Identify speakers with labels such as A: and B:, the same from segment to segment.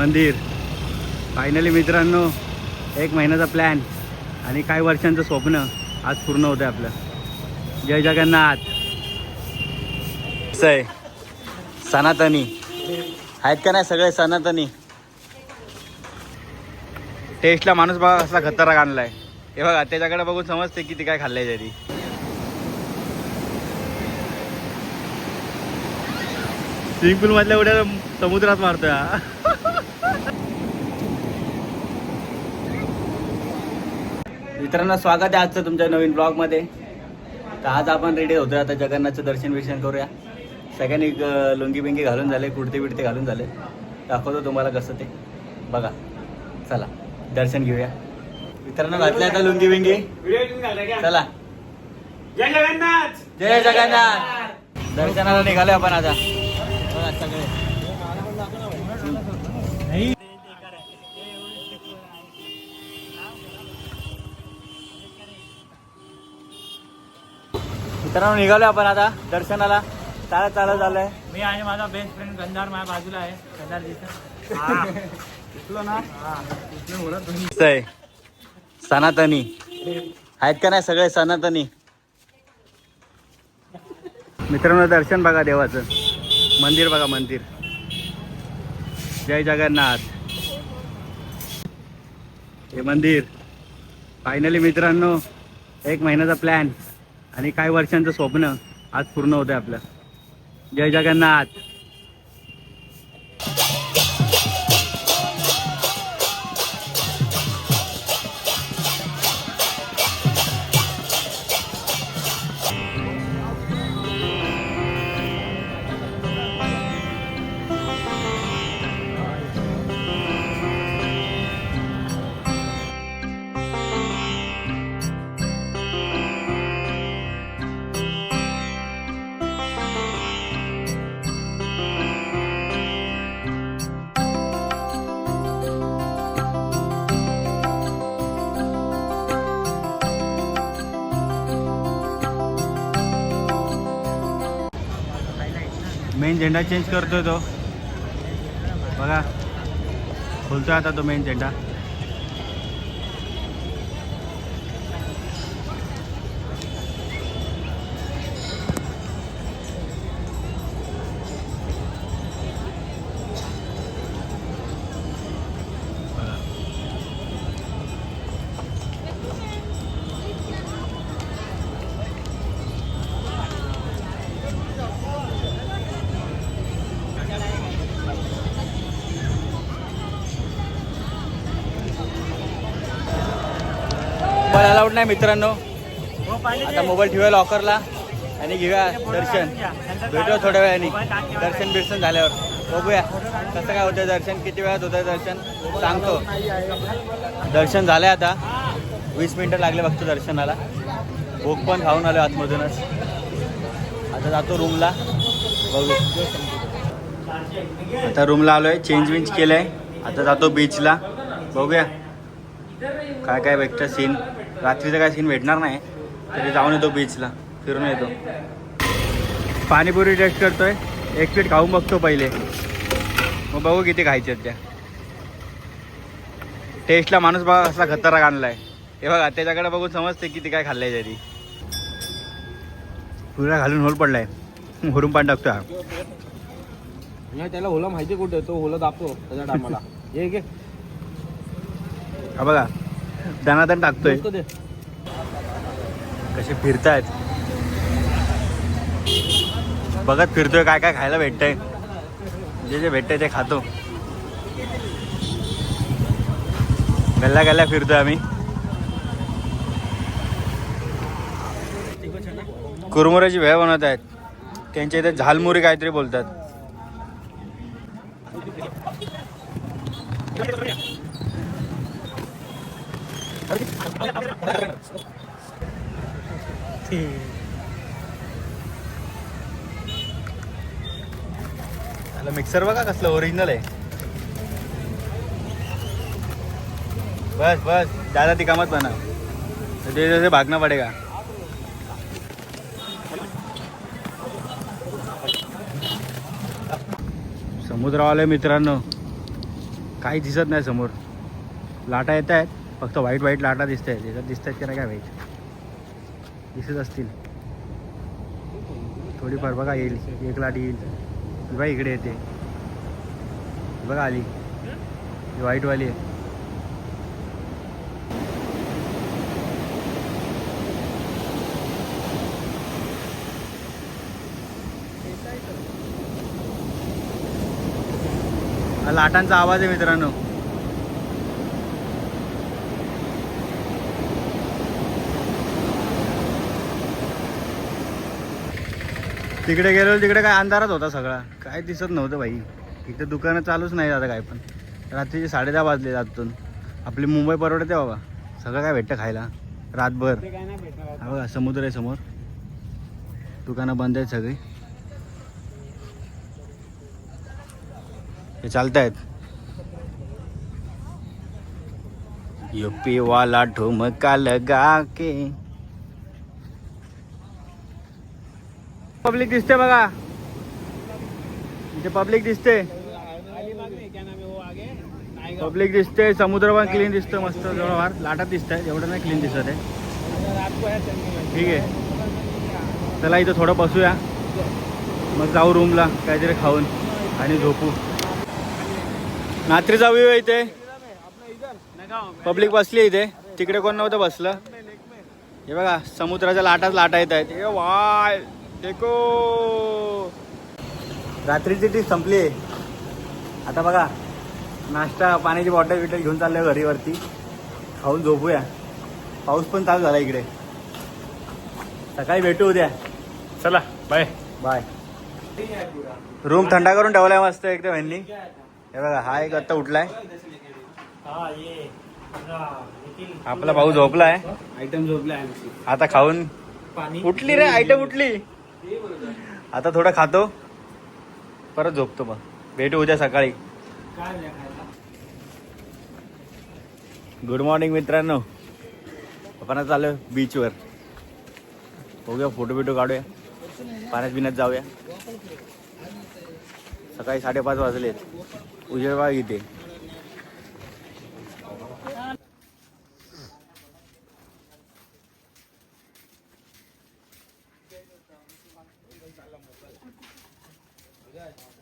A: मंदिर. फायनली मित्रांनो एक महिन्याचा प्लॅन आणि काही वर्षांचं स्वप्न आज पूर्ण होतं आपलं. जय जगन्नाथ. सय आहे सनातनी. आहेत का नाही सगळे सनातनी? टेस्टला माणूस बघा कसला खतरनाक आणलाय. हे बघा त्याच्याकडे बघून समजते की ती काय खाल्लंय तरी. स्विमिंग पूल मधल्या उड्या समुद्रात मारतोय हा. मित्रांनो स्वागत आहे आजचं तुमच्या नवीन ब्लॉगमध्ये. तर आज आपण रेडी होतोय आता जगन्नाथचं दर्शन विर्शन करूया. सगळ्यांनी लुंगी बिंगी घालून झाले कुर्ते बिडते घालून झाले. दाखवतो तुम्हाला कसं ते. बघा चला दर्शन घेऊया. मित्रांनो घातलं आता लुंगी बिंगी. चला.
B: जय जगन्नाथ!
A: जय जगन्नाथ! दर्शनाला निघाले आपण आता. सगळे. मित्रांनो निघालो आपण आता दर्शनाला. चालत चालत झालंय
B: मी आणि माझा बेस्ट फ्रेंड गंधार माझ्या बाजूला आहे. गंधार दिसत
A: आहे सनातनी. आहेत का नाही सगळे सनातनी? मित्रांनो दर्शन बघा देवाचं. मंदिर बघा मंदिर. जय जगन्नाथ. हे मंदिर. फायनली मित्रांनो एक महिन्याचा प्लॅन आणि काही वर्षांचं स्वप्न आज पूर्ण होतं आपलं. जय जगन्नाथ. मेन झेंडा चेंज करतोय तो. बघा. खुलतोय आता तो मेन झेंडा मोबाईल अलाउड नाही मित्रांनो. आता मोबाईल ठेवूया लॉकरला आणि घेऊया दर्शन. भेटूया थोड्या वेळाने. दर्शन बिर्शन झाल्यावर. बघूया कसं काय होतं दर्शन. किती वेळात होतं दर्शन? सांगतो. दर्शन झालंय आता. वीस मिनटं लागले फक्त दर्शनाला. भूक पण खाऊन आलो आतमधूनच. आता जातो रूमला बघू. आता रूमला आलोय. चेंज विंज केलंय. आता जातो बीचला बघूया. काय काय भेटतं सीन रात्रीचं काय सीन भेटणार नाही. तरी जाऊन येतो बीचला फिरून येतो. पाणीपुरी टेस्ट करतोय. एक प्लेट खाऊन बघतो पहिले. मग बघू किती खायचे त्या. टेस्टला माणूस बघा कसला खतरनाक आणलाय. हे बघा त्याच्याकडे बघून समजते किती काय खाल्लंय तरी पुरा घालून होल पडलाय. भरून पाणी टाकतो हा.
B: त्याला होला माहिती कुठे तो होला दाबतो त्याच्या टायमाला.
A: हा बघा. दणादण टाकतोय. कसे फिरतायत. बघत फिरतोय काय काय खायला भेटतंय. जे जे भेटतंय ते खातो. गल्ल्या गल्ल्या फिरतोय आम्ही. कुरमुऱ्याची भेळ बनवत आहेत. त्यांच्या इथे झालमुरी काहीतरी बोलतात. त्याला मिक्सर बघा कसलं ओरिजिनल आहे. बस बस. दादा ती कामात बना. ते जसे भागना पडेगा समुद्रावाले मित्रांनो काही दिसत नाही समोर. लाटा येत आहेत फक्त व्हाईट व्हाईट लाटा दिसत आहेत त्याच्यात दिसत आहेत की नाही काय व्हाईट दिसत असतील. थोडीफार बघा येईल. एक लाट येईल. बघा इकडे येते. बघा आली. ही व्हाईटवाली आहे. लाटांचा आवाज आहे मित्रांनो. तिकडे गेलो तिकडे काय अंधारात होता सगळा. काय दिसत नव्हतं भाई इथं दुकानं चालूच नाही आता काय पण. रात्रीचे साडे दहा वाजले आतून आपली मुंबई परवडते बाबा. सगळं काय भेटतं खायला. रातभर. हा बघा समुद्र आहे समोर. दुकानं बंद आहेत सगळी. हे चालत आहेत युपी वाला ठुमका लगा के. पब्लिक दिसते बघा. इथे पब्लिक दिसते. पब्लिक दिसते समुद्र पण क्लीन दिसतो मस्त जवळवार. लाटात दिसत आहे एवढं नाही क्लीन दिसत आहे. ठीक आहे. चला इथं थोडं बसूया. मग जाऊ रूमला काहीतरी खाऊन आणि झोपू. रात्री जाऊया इथे. पब्लिक बसली इथे. तिकडे कोण नव्हतं बसलं. हे बघा समुद्राच्या लाटाच लाटा येत आहेत. हे वाय. देखो रात्रीची ती संपली आता बघा नाश्ता पाण्याची बॉटल बिटल घेऊन चाललोय घरी वरती खाऊन झोपूया. पाऊस पण चालू झाला इकडे. सकाळी भेटू उद्या.
B: चला बाय
A: बाय रूम थंडा करून ठेवलाय मस्त एकदम ह्यांनी हे बघा हा एक आत्ता उठलाय.
B: हाँ ये
A: आपला भाऊ झोपलाय.
B: आइटम झोपला आमची.
A: आता खाऊन
B: पाणी.
A: उठली रे आयटम उठली. आता थोडं खातो. परत झोपतो मग. भेटू उद्या सकाळी. गुड मॉर्निंग मित्रांनो. आपण चालू बीचवर बघूया फोटो बिटो काढूया. पाण्यात बिण्यात जाऊया. सकाळी साडेपाच वाजलेत. उजेड बाग इथे.
B: যায়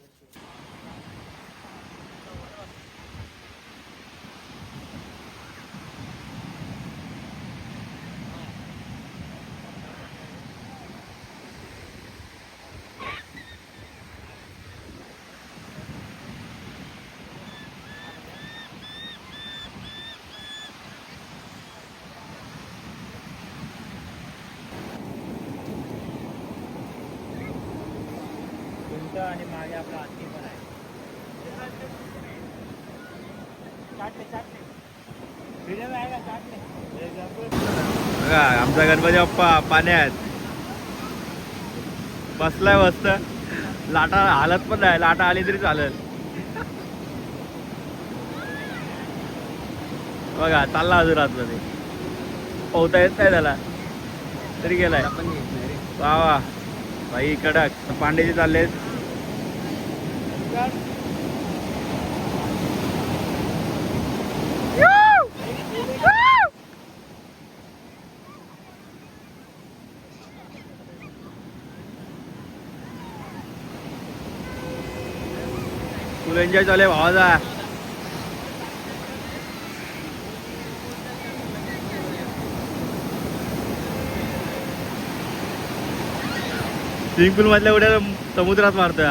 B: आणि मागे आपला आत्ती पण आहे.
A: बघा आमचा गणपती बाप्पा पाण्यात बसलाय मस्त. लाटा हालत पण नाही लाटा आली तरी चालेल. बघा चालला अजून आतमध्ये. पोहता येत नाही त्याला. तरी गेलाय. वा वा. भाई कडक. पांडेजी चाललेत फुल एन्जॉय चालू आहे भावाचा. स्विमिंग पूल मधल्या उड्या समुद्रात मारतोय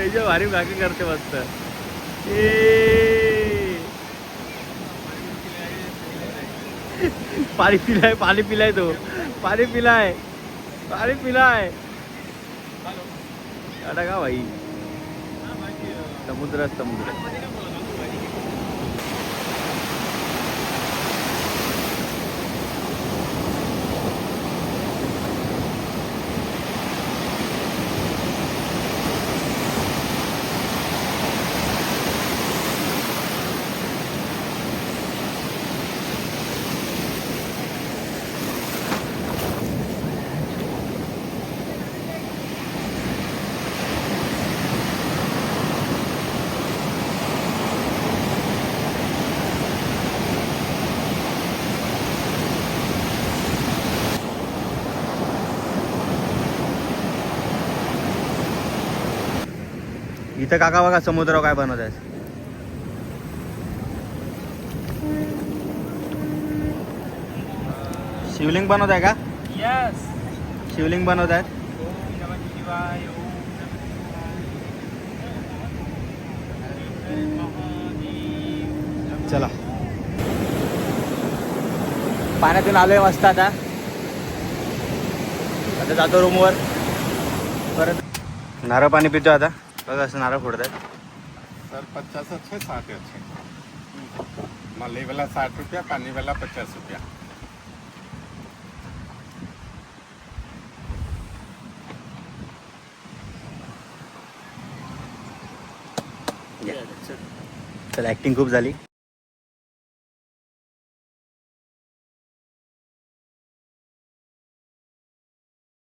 A: हा. भारी काकी करते मस्त. ए. पाणी पिलाय पाणी पिलाय तो. पाणी पिलाय. पाणी पिलाय. अडा का भाई? समुद्र समुद्र. इथं काका बघा समुद्रावर काय बनवत आहेत. शिवलिंग बनवत आहे का?
B: यस
A: शिवलिंग बनवत आहेत. चला. पाण्यातून आलोय मस्त आता. आता जातो रूमवर परत. नारळ पाणी पितो आता. बघा असं नारळ फोडत आहेत
C: सर पचास अच्छे साठ अच्छे मलाई वाला साठ रुपया पानी वाला पचास रुपया.
A: चला ॲक्टिंग खूप झाली.